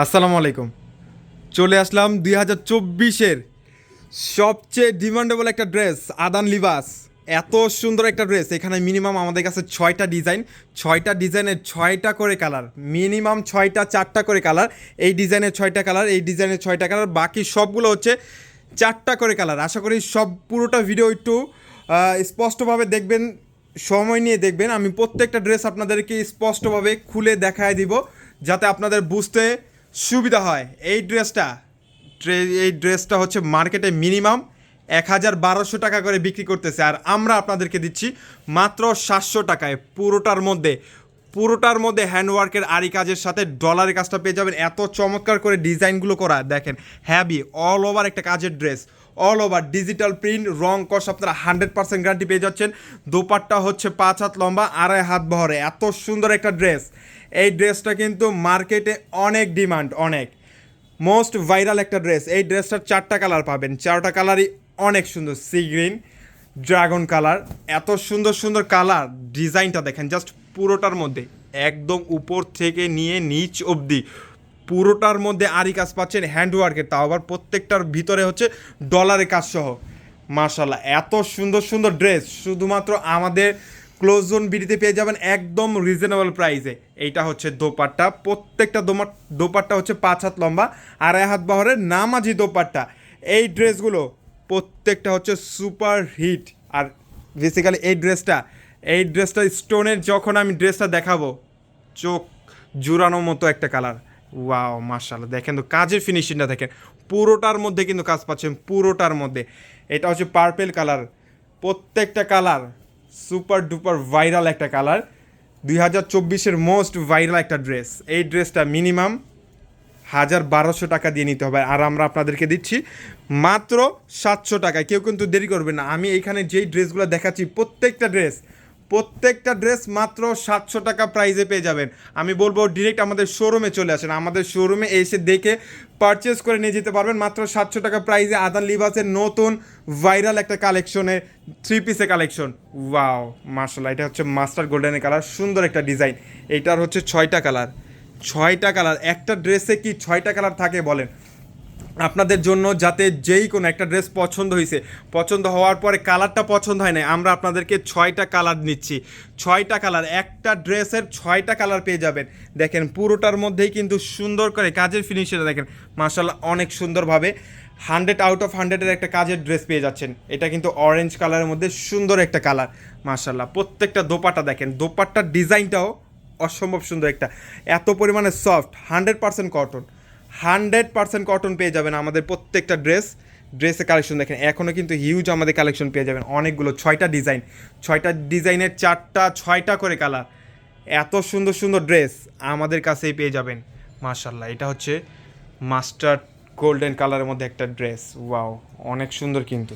আসসালামু আলাইকুম। চলে আসলাম দুই হাজার চব্বিশের সবচেয়ে ডিমান্ডেবল একটা ড্রেস আদান লিবাস। এত সুন্দর একটা ড্রেস এখানে মিনিমাম আমাদের কাছে ছয়টা ডিজাইন ছয়টা ডিজাইনের ছয়টা করে কালার মিনিমাম ছয়টা, চারটা করে কালার এই ডিজাইনের ছয়টা কালার এই ডিজাইনের ছয়টা কালার বাকি সবগুলো হচ্ছে চারটা করে কালার আশা করি সব পুরোটা ভিডিও একটু স্পষ্টভাবে দেখবেন, সময় নিয়ে দেখবেন। আমি প্রত্যেকটা ড্রেস আপনাদেরকে স্পষ্টভাবে খুলে দেখায় দিব, যাতে আপনাদের বুঝতে সুবিধা হয়। এই ড্রেসটা, ড্রে- এই ড্রেসটা হচ্ছে মার্কেটে মিনিমাম এক হাজার বারোশো টাকা করে বিক্রি করতেছে। আর আমরা আপনাদেরকে দিচ্ছি মাত্র সাতশো টাকায়। পুরোটার মধ্যে পুরোটার মধ্যে হ্যান্ডওয়ার্কের আরি কাজের সাথে ডলারের কাজটা পেয়ে যাবেন। এত চমৎকার করে ডিজাইনগুলো করা, দেখেন, হ্যাভি অল ওভার একটা কাজের dress all over digital print রং কস, আপনারা হান্ড্রেড পার্সেন্ট গ্যারান্টি পেয়ে যাচ্ছেন। দোপাট্টা হচ্ছে পাঁচ হাত লম্বা, আড়াই হাত বহরে। এত সুন্দর একটা ড্রেস। এই ড্রেসটা কিন্তু মার্কেটে অনেক ডিমান্ড, অনেক। মোস্ট ভাইরাল একটা ড্রেস। এই ড্রেসটার চারটা কালার পাবেন। চারটা কালারই অনেক সুন্দর। Sea green, dragon colour. এত সুন্দর সুন্দর কালার ডিজাইনটা দেখেন, জাস্ট পুরোটার মধ্যে। একদম উপর থেকে নিয়ে নিচ অবধি। পুরোটার মধ্যে আরি কাজ পাচ্ছেন হ্যান্ডওয়ার্কের তাও, আবার প্রত্যেকটার ভিতরে হচ্ছে ডলারের কাজ সহ মার্শাল্লাহ এত সুন্দর সুন্দর ড্রেস। শুধুমাত্র আমাদের ক্লোজ জোন বিডিতে পেয়ে যাবেন একদম রিজনেবল প্রাইসে এইটা হচ্ছে দোপাট্টা। প্রত্যেকটা দোমা দোপাট্টা হচ্ছে পাঁচ হাত লম্বা আড়াই হাত বহরের নামাজি দোপাট্টা। এই ড্রেসগুলো প্রত্যেকটা হচ্ছে সুপার হিট আর বেসিক্যালি এই ড্রেসটা এই ড্রেসটা স্টোনের যখন আমি ড্রেসটা দেখাবো, চোখ জুড়ানোর মতো একটা কালার ওয়াও মার্শাল দেখেন তো কাজের ফিনিশিংটা দেখেন। পুরোটার মধ্যে কিন্তু কাজ পাচ্ছেন, পুরোটার মধ্যে। এটা হচ্ছে পার্পেল কালার প্রত্যেকটা কালার সুপার ডুপার ভাইরাল একটা কালার। দুই হাজার চব্বিশের মোস্ট ভাইরাল একটা ড্রেস। এই ড্রেসটা মিনিমাম হাজার বারোশো টাকা দিয়ে নিতে হবে। আর আমরা আপনাদেরকে দিচ্ছি মাত্র সাতশো টাকায়। কেউ কিন্তু দেরি করবে না। আমি এখানে যেই ড্রেসগুলো দেখাচ্ছি, প্রত্যেকটা ড্রেস প্রত্যেকটা ড্রেস মাত্র সাতশো টাকা প্রাইজে পেয়ে যাবেন। আমি বলব ডিরেক্ট আমাদের শোরুমে চলে আসেন। আমাদের শোরুমে এসে দেখে পারচেস করে নিয়ে যেতে পারবেন। মাত্র সাতশো টাকা প্রাইজে আদান লিবাসের নতুন ভাইরাল একটা কালেকশনের থ্রি পিসের কালেকশন ওয়াও মার্শাল্লাহ এটা হচ্ছে মাস্টার গোল্ডেনের কালার সুন্দর একটা ডিজাইন এইটার হচ্ছে ছয়টা কালার ছয়টা কালার একটা ড্রেসে কি ছয়টা কালার থাকে বলেন? আপনাদের জন্য যাতে যেই কোনো একটা ড্রেস পছন্দ হয়েছে পছন্দ হওয়ার পরে কালারটা পছন্দ হয় না আমরা আপনাদেরকে ছয়টা কালার নিচ্ছি। ছয়টা কালার, একটা ড্রেসের ছয়টা কালার পেয়ে যাবেন। দেখেন পুরোটার মধ্যেই কিন্তু সুন্দর করে কাজের ফিনিশিংটা দেখেন মার্শাল্লাহ অনেক সুন্দরভাবে হান্ড্রেড আউট অফ হান্ড্রেডের একটা কাজের ড্রেস পেয়ে যাচ্ছেন। এটা কিন্তু অরেঞ্জ কালারের মধ্যে সুন্দর একটা কালার মার্শাল্লাহ প্রত্যেকটা দোপাটা দেখেন, দোপাট্টার ডিজাইনটাও অসম্ভব সুন্দর একটা। এত পরিমাণে soft hundred percent cotton hundred percent cotton পেয়ে যাবেন আমাদের প্রত্যেকটা ড্রেস ড্রেসের কালেকশন দেখেন এখনও কিন্তু হিউজ আমাদের কালেকশন পেয়ে যাবেন অনেকগুলো, ছয়টা ডিজাইন ছয়টা ডিজাইনের চারটা, ছয়টা করে কালার এত সুন্দর সুন্দর ড্রেস আমাদের কাছেই পেয়ে যাবেন। মার্শাল্লাহ এটা হচ্ছে মাস্টার্ড গোল্ডেন কালারের মধ্যে একটা ড্রেস ওয়াও অনেক সুন্দর কিন্তু।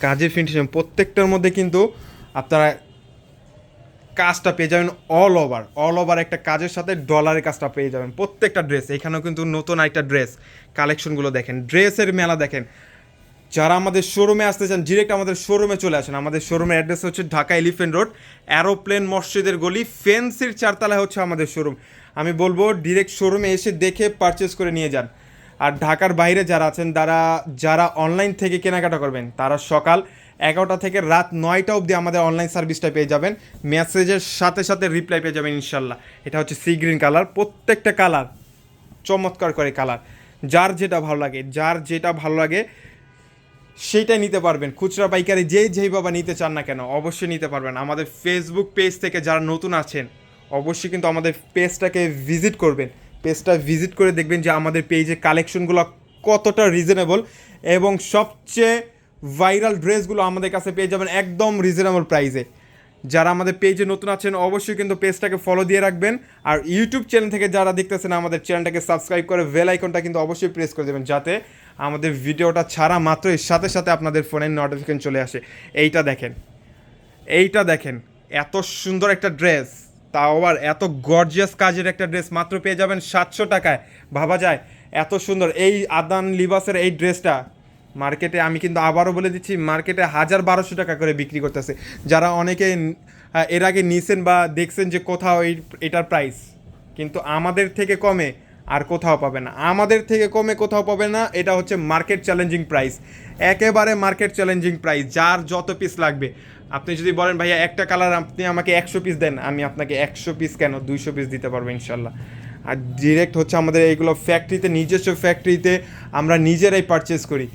কাজের ফিনিশিং প্রত্যেকটার মধ্যে কিন্তু আপনারা কাজটা পেয়ে যাবেন অল ওভার অল ওভার একটা কাজের সাথে ডলারের কাজটা পেয়ে যাবেন। প্রত্যেকটা ড্রেস এখানেও কিন্তু নতুন একটা ড্রেস কালেকশনগুলো দেখেন। ড্রেসের মেলা দেখেন। যারা আমাদের শোরুমে আসতে চান ডিরেক্ট আমাদের শোরুমে চলে আসেন। আমাদের শোরুমের অ্যাড্রেস হচ্ছে ঢাকা এলিফেন্ট রোড অ্যারোপ্লেন মসজিদের গলি ফেন্সির চারতলায় হচ্ছে আমাদের শোরুম আমি বলব ডিরেক্ট শোরুমে এসে দেখে পারচেস করে নিয়ে যান। আর ঢাকার বাইরে যারা আছেন, তারা, যারা অনলাইন থেকে কেনাকাটা করবেন, তারা সকাল এগারোটা থেকে রাত নয়টা অবধি আমাদের অনলাইন সার্ভিসটা পেয়ে যাবেন। মেসেজের সাথে সাথে রিপ্লাই পেয়ে যাবেন ইনশাল্লাহ। এটা হচ্ছে সি গ্রিন কালার প্রত্যেকটা কালার চমৎকার করে কালার যার যেটা ভালো লাগে, যার যেটা ভালো লাগে, সেইটাই নিতে পারবেন। খুচরা পাইকারি যে যেই বাবা নিতে চান না কেন, অবশ্যই নিতে পারবেন। আমাদের ফেসবুক পেজ থেকে যারা নতুন আছেন, অবশ্যই কিন্তু আমাদের পেজটাকে ভিজিট করবেন। পেজটা ভিজিট করে দেখবেন যে আমাদের পেজে কালেকশনগুলো কতটা রিজনেবল এবং সবচেয়ে ভাইরাল ড্রেসগুলো আমাদের কাছে পেয়ে যাবেন একদম রিজনেবল প্রাইসে যারা আমাদের পেজে নতুন আছেন, অবশ্যই কিন্তু পেজটাকে ফলো দিয়ে রাখবেন। আর ইউটিউব চ্যানেল থেকে যারা দেখতেছেন, আমাদের চ্যানেলটাকে সাবস্ক্রাইব করে বেল আইকনটা কিন্তু অবশ্যই প্রেস করে দেবেন, যাতে আমাদের ভিডিওটা ছাড়া মাত্রই সাথে সাথে আপনাদের ফোনের নোটিফিকেশন চলে আসে। এইটা দেখেন এইটা দেখেন, এত সুন্দর একটা ড্রেস তাও আবার এত গর্জিয়াস কাজের একটা ড্রেস মাত্র পেয়ে যাবেন সাতশো টাকায়। ভাবা যায়, এত সুন্দর। এই আদান লিবাসের এই ড্রেসটা মার্কেটে আমি কিন্তু আবারও বলে দিচ্ছি, মার্কেটে হাজার বারোশো টাকা করে বিক্রি করতেছে। যারা অনেকে এর আগে নিছেন বা দেখছেন যে কোথাও এই, এটার প্রাইস কিন্তু আমাদের থেকে কমে আর কোথাও পাবে না। আমাদের থেকে কমে কোথাও পাবে না, এটা হচ্ছে মার্কেট চ্যালেঞ্জিং প্রাইস একেবারে মার্কেট চ্যালেঞ্জিং প্রাইস যার যত পিস লাগবে। আপনি যদি বলেন, ভাইয়া, একটা কালার আপনি আমাকে একশো পিস দেন, আমি আপনাকে একশো পিস কেন, দুইশো পিস দিতে পারব ইনশাল্লাহ? আর ডিরেক্ট হচ্ছে আমাদের এইগুলো ফ্যাক্টরিতে নিজস্ব ফ্যাক্টরিতে আমরা নিজেরাই পারচেস করি।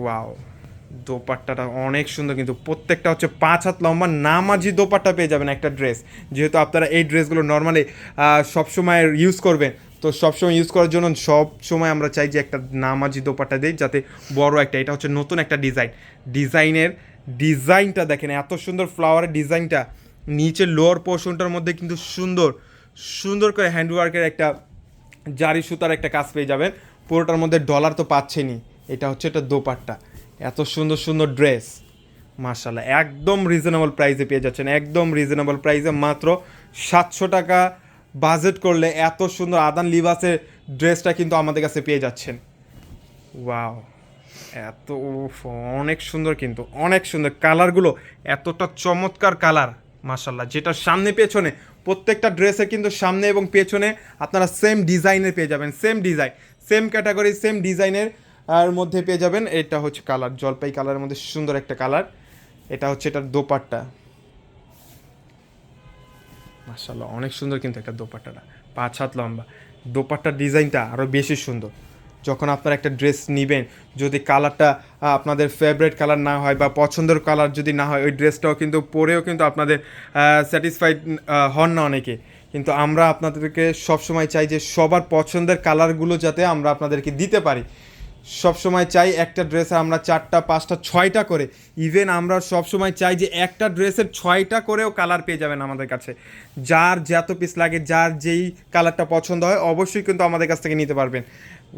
ওয়াও দোপাট্টাটা অনেক সুন্দর কিন্তু প্রত্যেকটা হচ্ছে পাঁচ হাত লম্বা, নামাজি দোপাট্টা পেয়ে যাবেন একটা ড্রেস যেহেতু আপনারা এই ড্রেসগুলো নর্মালি সবসময় ইউজ করবেন, তো সবসময় ইউজ করার জন্য সব সময় আমরা চাই যে একটা নামাজি দোপাট্টা দিই যাতে বড় একটা, এটা হচ্ছে নতুন একটা ডিজাইন ডিজাইনের ডিজাইনটা দেখেন, এত সুন্দর ফ্লাওয়ারের ডিজাইনটা নিচে লোয়ার পোর্শনটার মধ্যে কিন্তু সুন্দর সুন্দর করে হ্যান্ডওয়ার্কের একটা জারি সুতার একটা কাজ পেয়ে যাবেন। পুরোটার মধ্যে ডলার তো পাচ্ছেনই। এটা হচ্ছে এটা দোপাট্টা। এত সুন্দর সুন্দর ড্রেস মার্শাল্লাহ একদম রিজনেবল প্রাইসে পেয়ে যাচ্ছেন। একদম রিজনেবল প্রাইসে মাত্র সাতশো টাকা বাজেট করলে এত সুন্দর আদান লিবাসের ড্রেসটা কিন্তু আমাদের কাছে পেয়ে যাচ্ছেন। ওয়াও এত অনেক সুন্দর কিন্তু, অনেক সুন্দর। কালারগুলো এতটা চমৎকার কালার মাশাল্লাহ যেটা সামনে পেছনে, প্রত্যেকটা ড্রেসের কিন্তু সামনে এবং পেছনে আপনারা সেম ডিজাইনের পেয়ে যাবেন। Same design same category same ডিজাইনের আর মধ্যে পেয়ে যাবেন, এটা হচ্ছে কালার, জলপাই কালারের মধ্যে সুন্দর একটা কালার। এটা হচ্ছে এটার দোপাট্টা। মাশাল্লাহ অনেক সুন্দর কিন্তু একটা দোপাট্টাটা। পাঁচ হাত লম্বা। দোপাট্টার ডিজাইনটা আরও বেশি সুন্দর। যখন আপনারা একটা ড্রেস নেবেন, যদি কালারটা আপনাদের ফেভারিট কালার না হয় বা পছন্দের কালার যদি না হয়, ওই ড্রেসটাও কিন্তু পরেও কিন্তু আপনাদের স্যাটিসফাইড হন না অনেকে। কিন্তু আমরা আপনাদেরকে সবসময় চাই যে সবার পছন্দের কালারগুলো যাতে আমরা আপনাদেরকে দিতে পারি। সব সময় চাই একটা ড্রেসে আমরা চারটা, পাঁচটা, ছয়টা করে। ইভেন আমরা সব সময় চাই যে একটা ড্রেসের ছয়টা করেও কালার পেয়ে যাবেন আমাদের কাছে। যার যত পিস লাগে, যার যেই কালারটা পছন্দ হয়, অবশ্যই কিন্তু আমাদের কাছ থেকে নিতে পারবেন।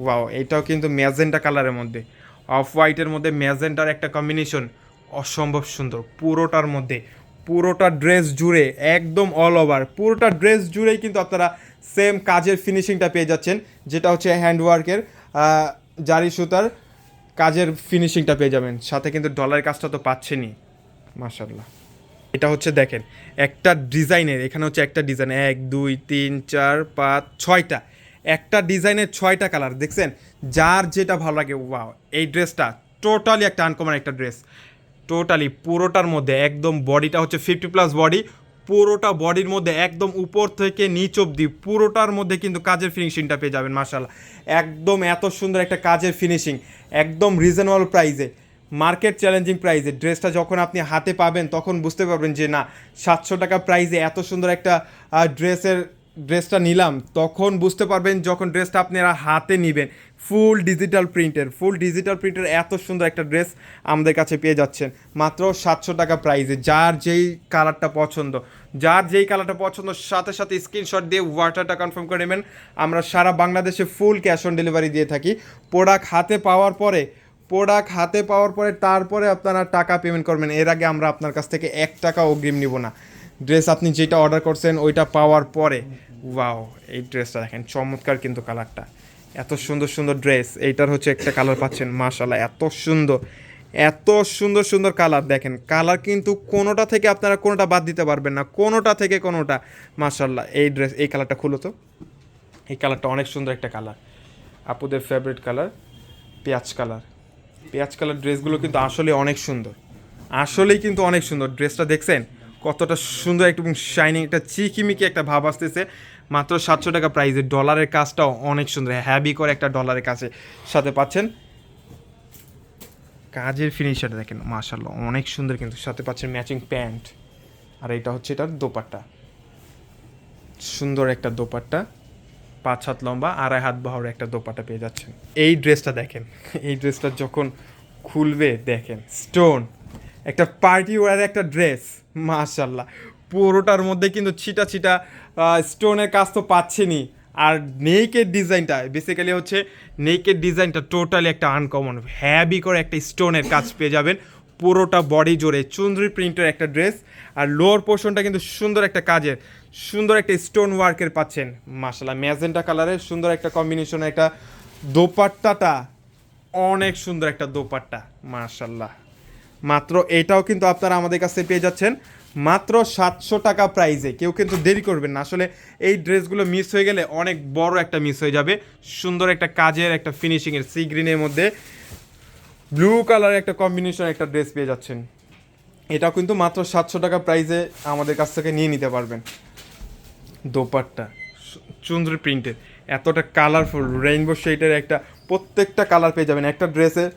ওয়াও এটাও কিন্তু ম্যাজেন্টা কালারের মধ্যে। অফ হোয়াইটের মধ্যে ম্যাজেন্টার একটা কম্বিনেশন অসম্ভব সুন্দর। পুরোটার মধ্যে, পুরোটা ড্রেস জুড়ে, একদম অল ওভার পুরোটা ড্রেস জুড়েই কিন্তু আপনারা সেম কাজের ফিনিশিংটা পেয়ে যাচ্ছেন, যেটা হচ্ছে হ্যান্ডওয়ার্কের জারি সুতার কাজের ফিনিশিংটা পেয়ে যাবেন। সাথে কিন্তু ডলারের কাজটা তো পাচ্ছেনই। মাশাল্লাহ এটা হচ্ছে দেখেন, একটা ডিজাইনের এখানে হচ্ছে একটা ডিজাইন এক, দুই, তিন, চার, পাঁচ, ছয়টা। একটা ডিজাইনের ছয়টা কালার দেখছেন? যার যেটা ভালো লাগে ওয়াও এই ড্রেসটা টোটালি একটা আনকমন একটা ড্রেস টোটালি পুরোটার মধ্যে, একদম বডিটা হচ্ছে ফিফটি প্লাস বডি পুরোটা বডির মধ্যে একদম উপর থেকে নিচ অব্দি পুরোটার মধ্যে কিন্তু কাজের ফিনিশিংটা পেয়ে যাবেন মার্শাল্লাহ একদম এত সুন্দর একটা কাজের ফিনিশিং একদম রিজনেবল প্রাইজে মার্কেট চ্যালেঞ্জিং প্রাইজে ড্রেসটা যখন আপনি হাতে পাবেন, তখন বুঝতে পারবেন যে না, সাতশো টাকা প্রাইজে এত সুন্দর একটা ড্রেসের ড্রেসটা নিলাম, তখন বুঝতে পারবেন যখন ড্রেসটা আপনারা হাতে নেবেন ফুল ডিজিটাল প্রিন্টের ফুল ডিজিটাল প্রিন্টের এত সুন্দর একটা ড্রেস আমাদের কাছে পেয়ে যাচ্ছেন। মাত্র সাতশো টাকা প্রাইসে যার যেই কালারটা পছন্দ, যার যেই কালারটা পছন্দ, সাথে সাথে স্ক্রিনশট দিয়ে ওয়াটারটা কনফার্ম করে নেবেন। আমরা সারা বাংলাদেশে ফুল ক্যাশ অন ডেলিভারি দিয়ে থাকি। প্রোডাক্ট হাতে পাওয়ার পরে প্রোডাক্ট হাতে পাওয়ার পরে, তারপরে আপনারা টাকা পেমেন্ট করবেন। এর আগে আমরা আপনার কাছ থেকে এক টাকা অগ্রিম নিব না। ড্রেস আপনি যেটা অর্ডার করছেন, ওইটা পাওয়ার পরে। ওয়াও, এই ড্রেসটা দেখেন, চমৎকার কিন্তু কালারটা। এত সুন্দর সুন্দর ড্রেস, এইটার হচ্ছে একটা কালার পাচ্ছেন মাশাল্লাহ এত সুন্দর এত সুন্দর সুন্দর কালার, দেখেন, কালার কিন্তু কোনোটা থেকে আপনারা কোনোটা বাদ দিতে পারবেন না, কোনোটা থেকে কোনোটা মাশাল্লাহ এই ড্রেস, এই কালারটা খুলো তো। এই কালারটা অনেক সুন্দর একটা কালার, আপুদের ফেভারিট কালার, পেঁয়াজ কালার। পেঁয়াজ কালার ড্রেসগুলো কিন্তু আসলে অনেক সুন্দর, আসলেই কিন্তু অনেক সুন্দর, ড্রেসটা দেখছেন, কতটা সুন্দর একটু শাইনিং একটা চিকিমিকি একটা ভাব আসতেছে। মাত্র সাতশো টাকা প্রাইসে ডলারের কাজটাও অনেক সুন্দর। হ্যাভি করে একটা ডলারের কাছে সাথে পাচ্ছেন। কাজের ফিনিশারটা দেখেন মাশাল্লাহ অনেক সুন্দর কিন্তু। সাথে পাচ্ছেন ম্যাচিং প্যান্ট আর এটা হচ্ছে এটার দোপাট্টা। সুন্দর একটা দোপাট্টা। পাঁচ হাত লম্বা, আড়াই হাত বাহর একটা দোপাট্টা পেয়ে যাচ্ছেন। এই ড্রেসটা দেখেন, এই ড্রেসটা যখন খুলবে, দেখেন স্টোন একটা পার্টি ওয়ার একটা ড্রেস মাশাল্লাহ পুরোটার মধ্যে কিন্তু ছিটা ছিটা স্টোনের কাজ তো পাচ্ছেনই। আর নেকের ডিজাইনটা বেসিক্যালি হচ্ছে নেকের ডিজাইনটা টোটালি একটা আনকমন হ্যাভি করে একটা স্টোনের কাজ পেয়ে যাবেন। পুরোটা বডি জোরে চুন্দ্রি প্রিন্টের একটা ড্রেস আর লোয়ার পোর্শনটা কিন্তু সুন্দর একটা কাজের, সুন্দর একটা স্টোন ওয়ার্কের পাচ্ছেন। মাসাল্লাহ ম্যাজেন্টা কালারের সুন্দর একটা কম্বিনেশনের একটা দোপাট্টাটা, অনেক সুন্দর একটা দোপাট্টা মাশাল্লাহ মাত্র এটাও কিন্তু আপনারা আমাদের কাছে পেয়ে যাচ্ছেন। মাত্র সাতশো টাকা প্রাইজে কেউ কিন্তু দেরি করবেন না। আসলে এই ড্রেসগুলো মিস হয়ে গেলে অনেক বড় একটা মিস হয়ে যাবে। সুন্দর একটা কাজের, একটা ফিনিশিংয়ের সি গ্রিনের মধ্যে ব্লু কালারের একটা কম্বিনেশন একটা ড্রেস পেয়ে যাচ্ছেন। এটাও কিন্তু মাত্র সাতশো টাকা প্রাইজে আমাদের কাছ থেকে নিয়ে নিতে পারবেন। দোপাট্টা চুন্দ্রি প্রিন্টের এতটা কালারফুল রেইনবো শেডের একটা প্রত্যেকটা কালার পেয়ে যাবেন। একটা ড্রেসে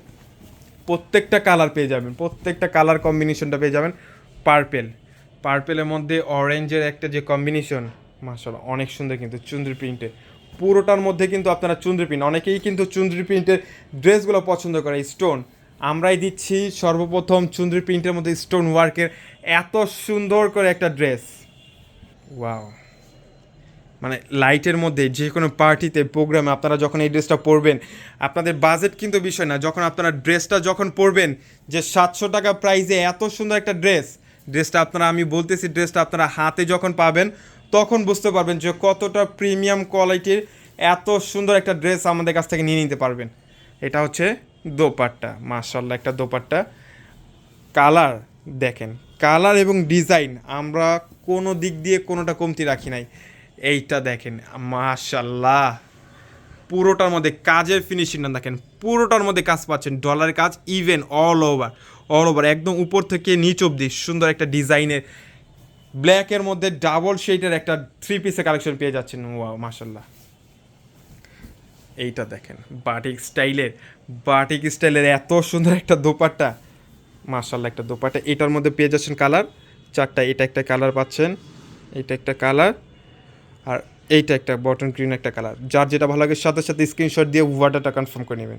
প্রত্যেকটা কালার পেয়ে যাবেন। প্রত্যেকটা কালার কম্বিনেশনটা পেয়ে যাবেন। পার্পেল পার্পেলের মধ্যে অরেঞ্জের একটা যে কম্বিনেশন মাসাল্লাহ অনেক সুন্দর কিন্তু চুন্দ্রি প্রিন্টে পুরোটার মধ্যে কিন্তু আপনারা চুন্দ্রি প্রিন্ট অনেকেই কিন্তু চুন্দ্রি প্রিন্টের ড্রেসগুলো পছন্দ করে স্টোন আমরাই দিচ্ছি সর্বপ্রথম চুন্দ্রি প্রিন্টের মধ্যে স্টোন ওয়ার্কের এত সুন্দর করে একটা ড্রেস ওয়াও মানে লাইটের মধ্যে যে কোনো পার্টিতে প্রোগ্রামে আপনারা যখন এই ড্রেসটা পরবেন, আপনাদের বাজেট কিন্তু বিষয় না, যখন আপনারা ড্রেসটা যখন পরবেন, যে সাতশো টাকা প্রাইজে এত সুন্দর একটা ড্রেস ড্রেসটা আপনারা, আমি বলতেছি ড্রেসটা আপনারা হাতে যখন পাবেন, তখন বুঝতে পারবেন যে কতটা প্রিমিয়াম কোয়ালিটির এত সুন্দর একটা ড্রেস আমাদের কাছ থেকে নিয়ে নিতে পারবেন। এটা হচ্ছে দোপাট্টা মার্শাল্লাহ একটা দোপাট্টা। কালার দেখেন, কালার এবং ডিজাইন, আমরা কোনো দিক দিয়ে কোনোটা কমতি রাখি নাই। এইটা দেখেন মাশাল্লাহ পুরোটার মধ্যে কাজের ফিনিশিং না দেখেন, পুরোটার মধ্যে কাজ পাচ্ছেন ডলারের কাজ even all over all over একদম উপর থেকে নিচ অবধি, সুন্দর একটা ডিজাইনের ব্ল্যাকের মধ্যে ডাবল শেডের একটা থ্রি পিসের কালেকশন পেয়ে যাচ্ছেন। ওয়া মাশাল্লাহ এইটা দেখেন বাটিক স্টাইলের বাটিক স্টাইলের এত সুন্দর একটা দোপাট্টা। মার্শাল্লাহ একটা দোপাট্টা। এটার মধ্যে পেয়ে যাচ্ছেন কালার চারটা, এটা একটা কালার পাচ্ছেন। এটা একটা কালার আর এইটা একটা বটন গ্রিন একটা কালার যার যেটা ভালো লাগে, সাথে সাথে স্ক্রিনশট দিয়ে ওয়ার্ডারটা কনফার্ম করে নেবেন।